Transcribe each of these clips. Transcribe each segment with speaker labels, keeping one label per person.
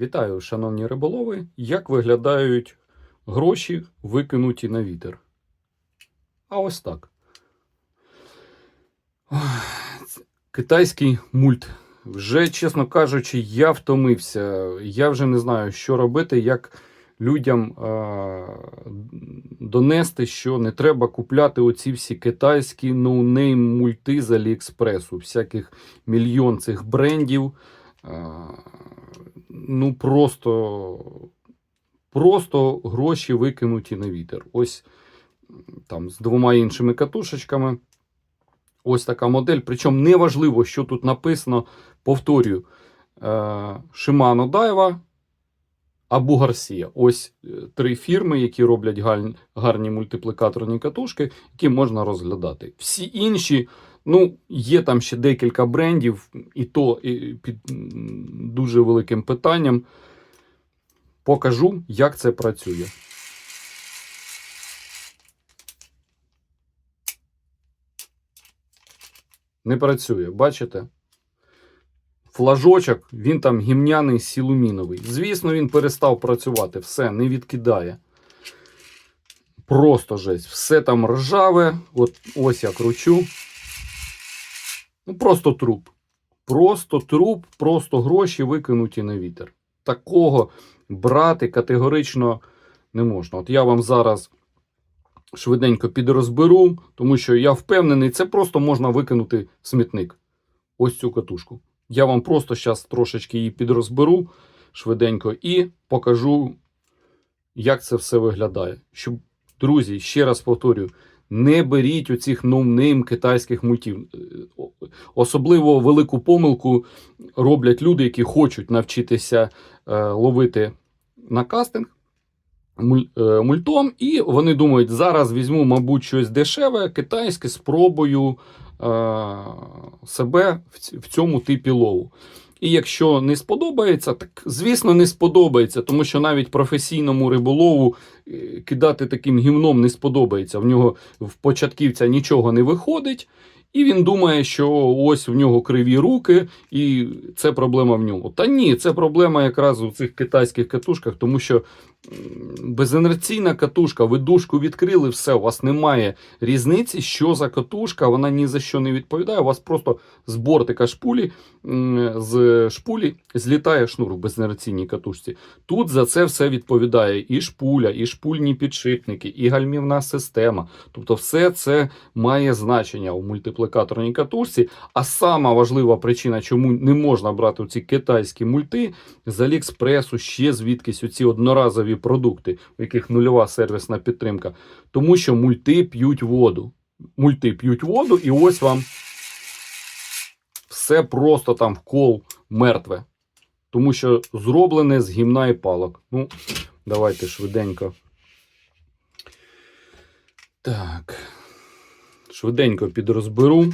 Speaker 1: Вітаю, шановні риболови! Як виглядають гроші, викинуті на вітер? А ось так. Китайський мульт. Вже, чесно кажучи, я втомився. Я вже не знаю, що робити, як людям а, донести, що не треба купляти оці всі китайські ноунейм мульти з Аліекспресу, всяких мільйон цих брендів. А, ну просто, просто гроші викинуті на вітер. Ось там з двома іншими катушечками. Ось така модель. Причому неважливо, що тут написано. Повторюю, е, Shimano Daiwa або Garcia. Ось е, три фірми, які роблять гарні мультиплікаторні катушки, які можна розглядати. Всі інші, ну, є там ще декілька брендів, і то і під дуже великим питанням. Покажу, як це працює. Не працює, бачите? Флажочок, він там гімняний сілуміновий. Звісно, він перестав працювати, все, не відкидає. Просто жесть. Все там ржаве. От ось я кручу. Ну, просто труп. Просто труп, просто гроші викинуті на вітер. Такого брати категорично не можна. От я вам зараз швиденько підрозберу, тому що я впевнений, це просто можна викинути в смітник. Ось цю катушку. Я вам просто зараз трошечки її підрозберу швиденько і покажу, як це все виглядає. Щоб, друзі, ще раз повторюю, не беріть оцих ноунейм китайських мультів. Особливо велику помилку роблять люди, які хочуть навчитися е, ловити на кастинг е, мультом, і вони думають, зараз візьму, мабуть, щось дешеве, китайське, спробую е, себе в, цьому типі лову. І якщо не сподобається, так звісно не сподобається, тому що навіть професійному риболову кидати таким гімном не сподобається. В нього в початківця нічого не виходить, і він думає, що ось в нього криві руки, і це проблема в ньому. Та ні, це проблема якраз у цих китайських катушках, тому що безінерційна катушка, ви дужку відкрили, все, у вас немає різниці, що за катушка, вона ні за що не відповідає. У вас просто з бортика шпулі, з шпулі злітає шнур в безінерційній катушці. Тут за це все відповідає і шпуля, і шпульні підшипники, і гальмівна система. Тобто, все це має значення у мультиплікаторній катушці. А сама важлива причина, чому не можна брати ці китайські мульти з Аліекспресу, ще звідкись оці одноразові продукти, у яких нульова сервісна підтримка, тому що мульти п'ють воду. Мульти п'ють воду, і ось вам все просто там вкол мертве. Тому що зроблене з гімна і палок. Ну, давайте швиденько. Так. Швиденько підрозберу.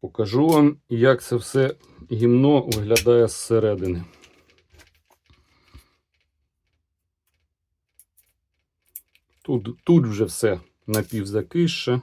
Speaker 1: Покажу вам, як це все гімно виглядає зсередини. Тут, тут вже все напівзакисше.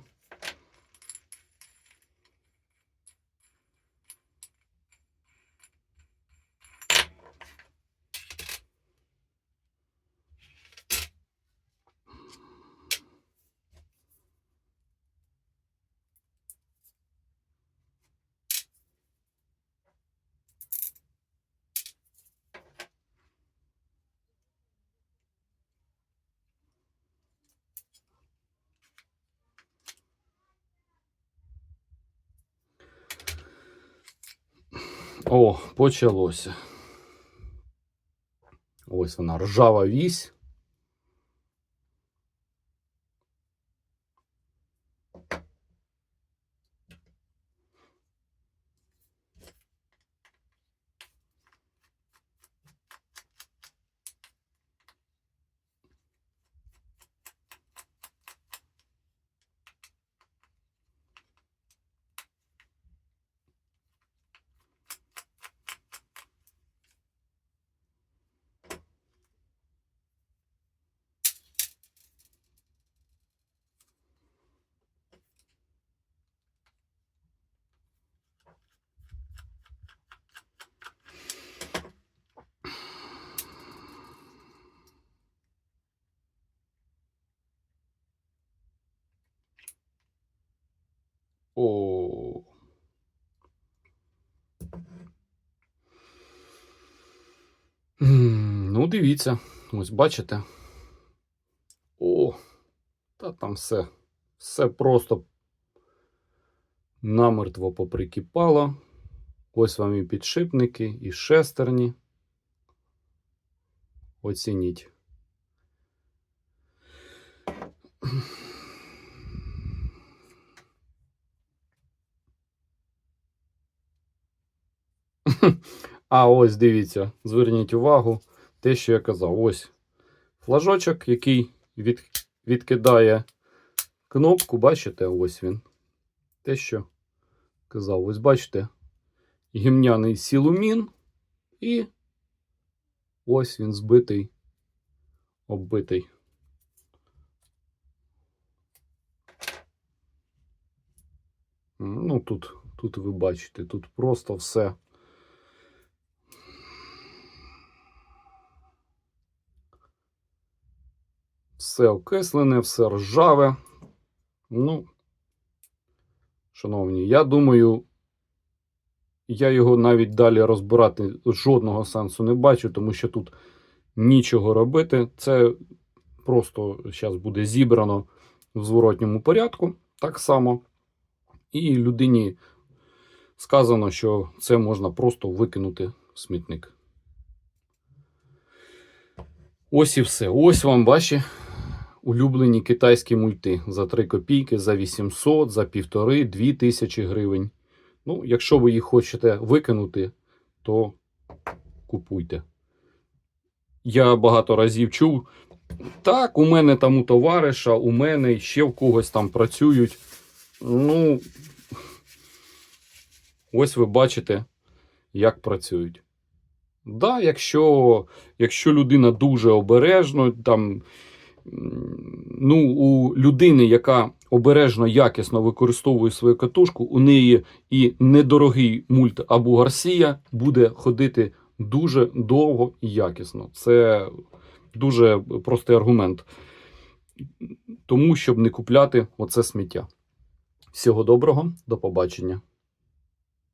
Speaker 1: О, почалося. Ось вона ржава вісь. О. Ну, дивіться, ось бачите. О, та там все. Все просто намертво поприкипало. Ось вам і підшипники, і шестерні. Оцініть. А ось дивіться, зверніть увагу, те, що я казав. Ось флажочок, який від, відкидає кнопку, бачите, ось він. Те, що казав, ось бачите, гімняний сілумін, і ось він збитий, оббитий. Ну, тут, тут ви бачите, тут просто все. Все окислене, все ржаве. Ну, шановні, я думаю, я його навіть далі розбирати жодного сенсу не бачу, тому що тут нічого робити. Це просто зараз буде зібрано в зворотньому порядку, так само. І людині сказано, що це можна просто викинути в смітник. Ось і все. Ось вам ваші улюблені китайські мульти за 3 копійки, за 800, за півтори, 2 тисячі гривень. Ну, якщо ви їх хочете викинути, то купуйте. Я багато разів чув. Так, у мене там у товариша, у мене ще в когось там працюють. Ну, ось ви бачите, як працюють. Да, якщо, якщо людина дуже обережно, там, ну, у людини, яка обережно, якісно використовує свою катушку, у неї і недорогий мульт або Гарсія буде ходити дуже довго і якісно. Це дуже простий аргумент. Тому, щоб не купляти оце сміття. Всього доброго, до побачення.